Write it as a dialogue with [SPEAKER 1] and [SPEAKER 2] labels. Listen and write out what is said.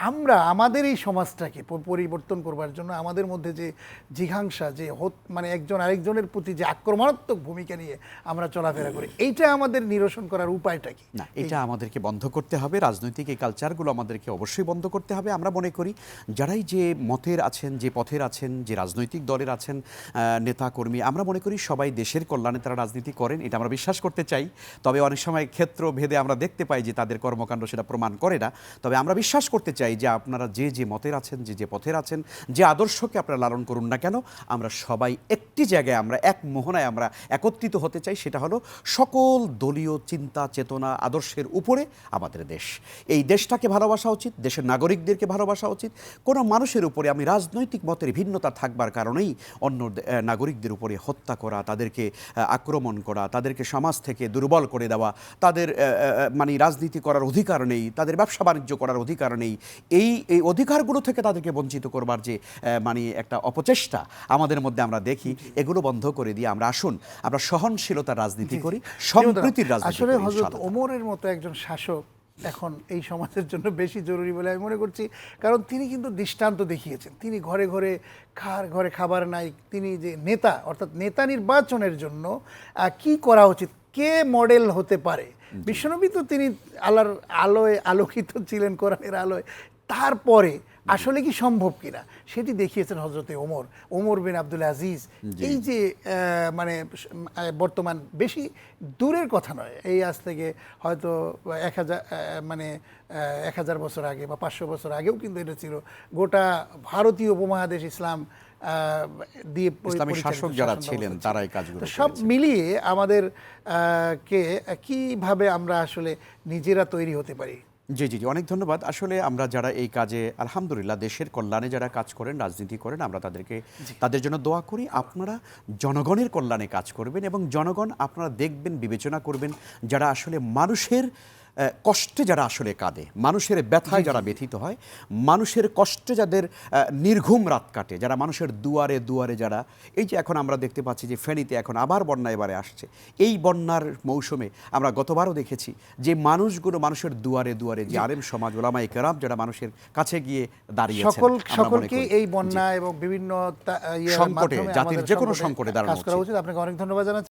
[SPEAKER 1] আমরা আমাদের এই সমাজটাকে পরিবর্তন করবার জন্য আমাদের মধ্যে যে জিঘাংসা, যে হত- মানে একজন আরেকজনের প্রতি যে আক্রমণাত্মক ভূমিকা নিয়ে আমরা চলাফেরা করি, এইটা আমাদের নিরসন করার উপায়টা কি?
[SPEAKER 2] না, এটা আমাদেরকে বন্ধ করতে হবে, রাজনৈতিক এই কালচারগুলো আমাদেরকে অবশ্যই বন্ধ করতে হবে। আমরা মনে করি, যারাই যে মতের আছেন, যে পথের আছেন, যে রাজনৈতিক দলের আছেন নেতা, কর্মী, আমরা মনে করি সবাই দেশের কল্যাণে তারা রাজনীতি করেন, এটা আমরা বিশ্বাস করতে চাই। তবে অনেক সময় ক্ষেত্র ভেদে আমরা দেখতে পাই যে তাদের কর্মকাণ্ড সেটা প্রমাণ করে না। তবে আমরা বিশ্বাস করতে চাই যে আপনারা যে যে মতের আছেন, যে যে পথের আছেন, যে আদর্শকে আপনারা লালন করুন না কেন, আমরা সবাই একটি জায়গায় আমরা এক মোহনায় আমরা একত্রিত হতে চাই, সেটা হলো সকল দলীয় চিন্তা, চেতনা, আদর্শের উপরে আমাদের দেশ। এই দেশটাকে ভালোবাসা উচিত, দেশের নাগরিকদেরকে ভালোবাসা উচিত। কোনো মানুষের উপরে আমি রাজনৈতিক মতের ভিন্নতা থাকবার কারণেই অন্য নাগরিকদের উপরে হত্যা করা, তাদেরকে আক্রমণ করা, তাদেরকে সমাজ থেকে দুর্বল করে দেওয়া, তাদের মানে রাজনীতি করার অধিকার নেই, তাদের ব্যবসা বাণিজ্য করার অধিকার নেই এই এই অধিকারগুলো থেকে তাদেরকে বঞ্চিত করবার যে মানে একটা অপচেষ্টা আমাদের মধ্যে আমরা দেখি এগুলো বন্ধ করে দিয়ে আমরা আসুন আমরা সহনশীলতার রাজনীতি করি সম্প্রীতির রাজনীতি
[SPEAKER 1] আসলে হজরত ওমরের মতো একজন শাসক এখন এই সমাজের জন্য বেশি জরুরি বলে আমি মনে করছি কারণ তিনি কিন্তু দৃষ্টান্ত দেখিয়েছেন। তিনি ঘরে ঘরে খার ঘরে খাবার নাই তিনি যে নেতা অর্থাৎ নেতা নির্বাচনের জন্য কি করা উচিত কে মডেল হতে পারে? বিশ্বনবী তো তিনি আল্লাহর আলোয় আলোকিত ছিলেন কোরআনের আলোয়। তারপরে আসলে কি সম্ভব কিনা? সেটি দেখিয়েছেন হজরতে ওমর। ওমর বিন আব্দুল আজিজ। এই যে মানে বর্তমান বেশি দূরের কথা নয়। এই আজ থেকে হয়তো এক হাজার মানে এক হাজার বছর আগে বা পাঁচশো বছর আগেও কিন্তু এটা ছিল। গোটা ভারতীয় উপমহাদেশ ইসলাম দিয়ে
[SPEAKER 2] ইসলামী শাসক যারা ছিলেন,
[SPEAKER 1] ব্যবস্থা
[SPEAKER 2] তারা এই
[SPEAKER 1] ছিল।
[SPEAKER 2] কাজগুলো
[SPEAKER 1] সব মিলিয়ে আমাদের কে কীভাবে আমরা আসলে নিজেরা তৈরি হতে পারি?
[SPEAKER 2] জি জি জি অনেক ধন্যবাদ। আসলে আমরা যারা এই কাজে আলহামদুলিল্লাহ দেশের কল্যাণে যারা কাজ করেন রাজনীতি করেন আমরা তাদেরকে তাদের জন্য দোয়া করি আপনারা জনগণের কল্যাণে কাজ করবেন এবং জনগণ আপনারা দেখবেন বিবেচনা করবেন যারা আসলে মানুষের কষ্টে যারা আসলে কাঁদে মানুষের ব্যথায় যারা ব্যথিত হয় মানুষের কষ্টে যাদের নির্ঘুম রাত কাটে যারা মানুষের দুয়ারে দুয়ারে যারা এই যে এখন আমরা দেখতে পাচ্ছি যে ফেনীতে এখন আবার বন্যা এবারে আসছে। এই বন্যার মৌসুমে আমরা গতবারও দেখেছি যে মানুষগুলো মানুষের দুয়ারে দুয়ারে যে আরেম সমাজ ওলামাই কেরাম যারা মানুষের কাছে গিয়ে দাঁড়িয়ে
[SPEAKER 1] সকল সকলকে এই বন্যা এবং বিভিন্ন
[SPEAKER 2] সংকটে, জাতির যে কোনো
[SPEAKER 1] সংকটে
[SPEAKER 2] দাঁড়ানো।
[SPEAKER 1] উচিত। আপনাকে অনেক ধন্যবাদ জানাচ্ছি।